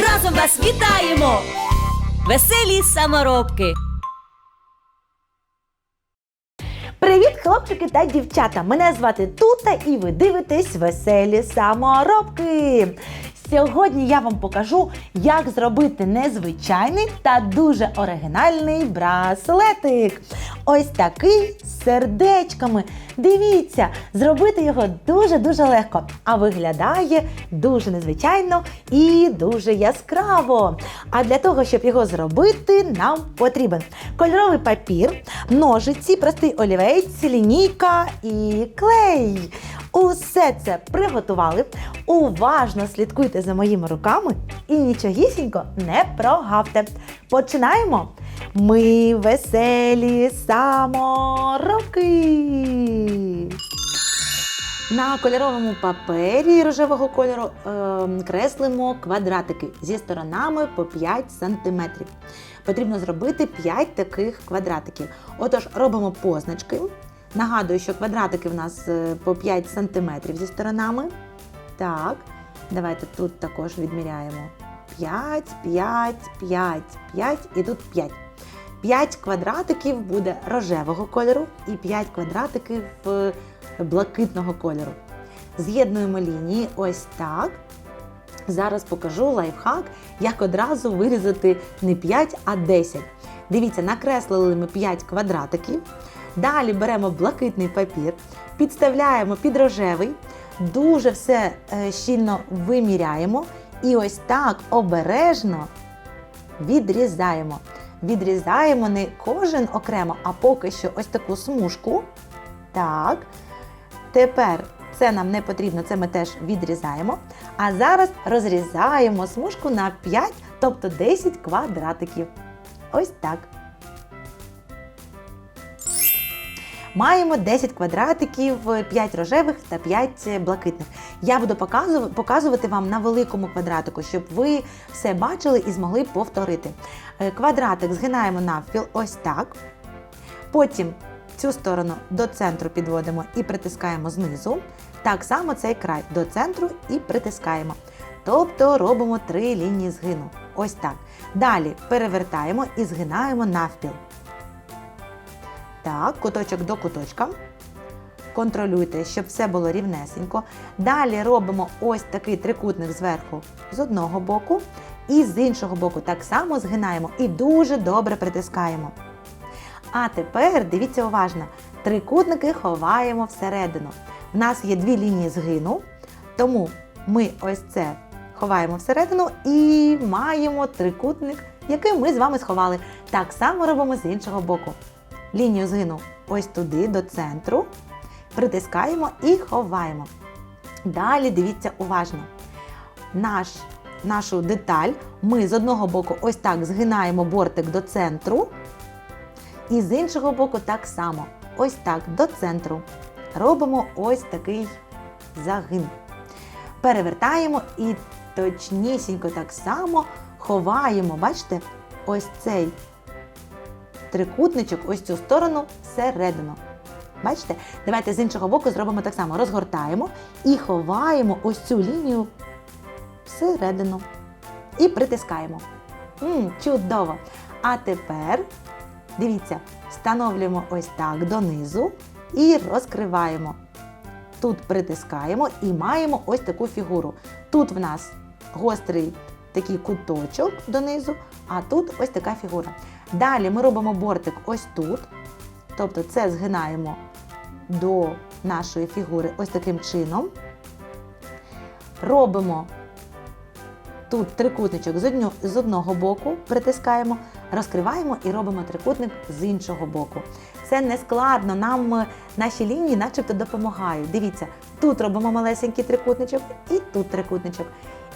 разом вас вітаємо, веселі саморобки. Привіт, хлопчики та дівчата! Мене звати Тута і ви дивитесь веселі саморобки. Сьогодні я вам покажу, як зробити незвичайний та дуже оригінальний браслетик. Ось такий з сердечками. Дивіться, зробити його дуже-дуже легко, а виглядає дуже незвичайно і дуже яскраво. А для того, щоб його зробити, нам потрібен кольоровий папір, ножиці, простий олівець, лінійка і клей. Усе це приготували. Уважно слідкуйте за моїми руками і нічогісінько не прогавте. Починаємо! Ми веселі саморобки! На кольоровому папері рожевого кольору ем, креслимо квадратики зі сторонами по 5 см. Потрібно зробити 5 таких квадратиків. Отож, робимо позначки. Нагадую, що квадратики в нас е, по 5 см зі сторонами. Так, давайте тут також відміряємо 5, 5, 5, 5 і тут 5. 5 квадратиків буде рожевого кольору і 5 квадратиків е, блакитного кольору. З'єднуємо лінії ось так. Зараз покажу лайфхак, як одразу вирізати не 5, а 10. Дивіться, накреслили ми 5 квадратиків. Далі беремо блакитний папір, підставляємо під рожевий, дуже все е, щільно виміряємо і ось так обережно відрізаємо. Відрізаємо не кожен окремо, а поки що ось таку смужку. Так. Тепер це нам не потрібно, це ми теж відрізаємо. А зараз розрізаємо смужку на 5, тобто 10 квадратиків. Ось так. Маємо 10 квадратиків, 5 рожевих та 5 блакитних. Я буду показувати вам на великому квадратику, щоб ви все бачили і змогли повторити. Е, Квадратик згинаємо навпіл ось так. Потім цю сторону до центру підводимо і притискаємо знизу. Так само цей край до центру і притискаємо. Тобто робимо три лінії згину. Ось так. Далі перевертаємо і згинаємо навпіл. Так, куточок до куточка. Контролюйте, щоб все було рівнесенько. Далі робимо ось такий трикутник зверху з одного боку, і з іншого боку так само згинаємо і дуже добре притискаємо. А тепер дивіться уважно, трикутники ховаємо всередину. В нас є дві лінії згину, тому ми ось це ховаємо всередину і маємо трикутник, який ми з вами сховали. Так само робимо з іншого боку. Лінію згину ось туди, до центру, притискаємо і ховаємо. Далі дивіться уважно. Наш, нашу деталь ми з одного боку ось так згинаємо бортик до центру, і з іншого боку так само. Ось так до центру. Робимо ось такий загин. Перевертаємо і точнісінько так само ховаємо, бачите, ось цей трикутничок, ось цю сторону всередину. Бачите? Давайте з іншого боку зробимо так само. Розгортаємо і ховаємо ось цю лінію всередину. І притискаємо. м чудово! А тепер, дивіться, встановлюємо ось так донизу і розкриваємо. Тут притискаємо і маємо ось таку фігуру. Тут в нас гострий такий куточок донизу, а тут ось така фігура. Далі ми робимо бортик ось тут. Тобто це згинаємо до нашої фігури ось таким чином. Робимо тут трикутничок з одного боку, притискаємо, розкриваємо і робимо трикутник з іншого боку. Це не складно, нам е, наші лінії начебто допомагають. Дивіться, тут робимо малесенький трикутничок і тут трикутничок.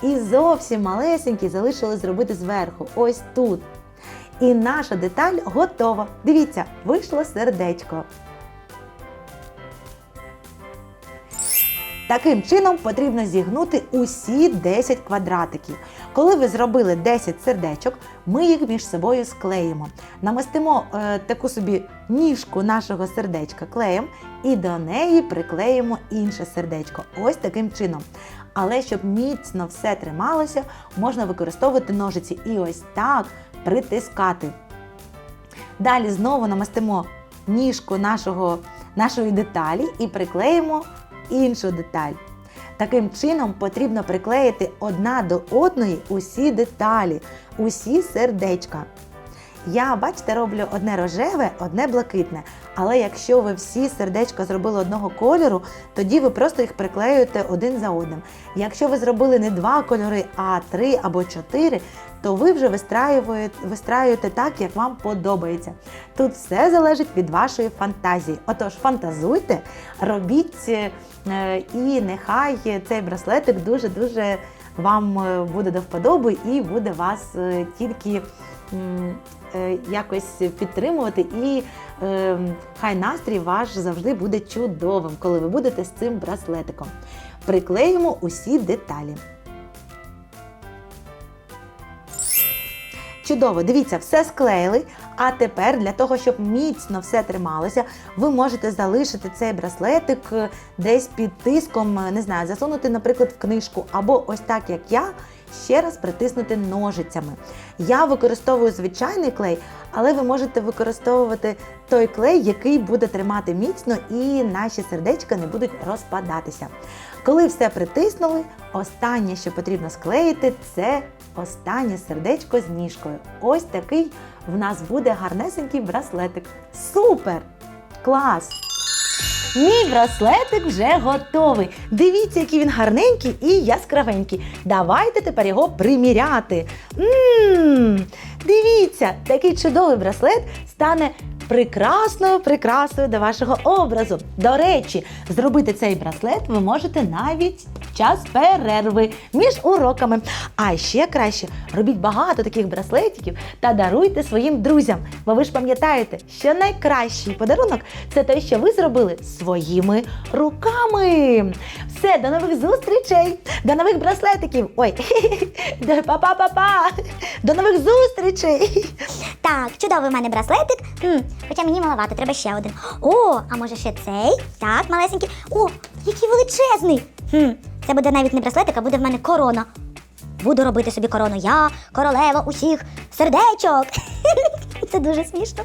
І зовсім малесенькі залишилось зробити зверху, ось тут. І наша деталь готова. Дивіться, вийшло сердечко. Таким чином потрібно зігнути усі 10 квадратиків. Коли ви зробили 10 сердечок, ми їх між собою склеїмо. Намастимо е, таку собі ніжку нашого сердечка клеєм і до неї приклеїмо інше сердечко. Ось таким чином. Але щоб міцно все трималося, можна використовувати ножиці і ось так притискати. Далі знову намастимо ніжку нашого, нашої деталі і приклеїмо іншу деталь. Таким чином потрібно приклеїти одна до одної усі деталі, усі сердечка. Я, бачите, роблю одне рожеве, одне блакитне. Але якщо ви всі сердечка зробили одного кольору, тоді ви просто їх приклеюєте один за одним. Якщо ви зробили не два кольори, а три або чотири, то ви вже вистраюєте, так, як вам подобається. Тут все залежить від вашої фантазії. Отож, фантазуйте, робіть, е, і нехай цей браслетик дуже-дуже вам е, буде до вподоби і буде вас е, тільки якось підтримувати. І е, хай настрій ваш завжди буде чудовим, коли ви будете з цим браслетиком. Приклеїмо усі деталі. Чудово, дивіться, все склеїли. А тепер для того, щоб міцно все трималося, ви можете залишити цей браслетик е, десь під тиском, е, не знаю, засунути, наприклад, в книжку, або ось так, як я, ще раз притиснути ножицями. Я використовую звичайний клей, але ви можете використовувати той клей, який буде тримати міцно, і наші сердечка не будуть розпадатися. Коли все притиснули, останнє, що потрібно склеїти, це останнє сердечко з ніжкою. Ось такий в нас буде гарнесенький браслетик. Супер! Клас! Мій браслетик вже готовий. Дивіться, який він гарненький і яскравенький. Давайте тепер його приміряти. Ммм, дивіться, такий чудовий браслет стане прекрасною прикрасою до вашого образу. До речі, зробити цей браслет ви можете навіть час перерви між уроками. А ще краще робіть багато таких браслетиків та даруйте своїм друзям. Бо ви ж пам'ятаєте, що найкращий подарунок це те, що ви зробили своїми руками. Все, до нових зустрічей, до нових браслетиків. Ой, па-па-па-па. До нових зустрічей. Так, чудовий в мене браслетик. Хоча мені маловато, треба ще один. О, а може ще цей? Так, малесенький. О, який величезний. Хм, це буде навіть не браслетик, а буде в мене корона. Буду робити собі корону. Я королева усіх сердечок. Це дуже смішно.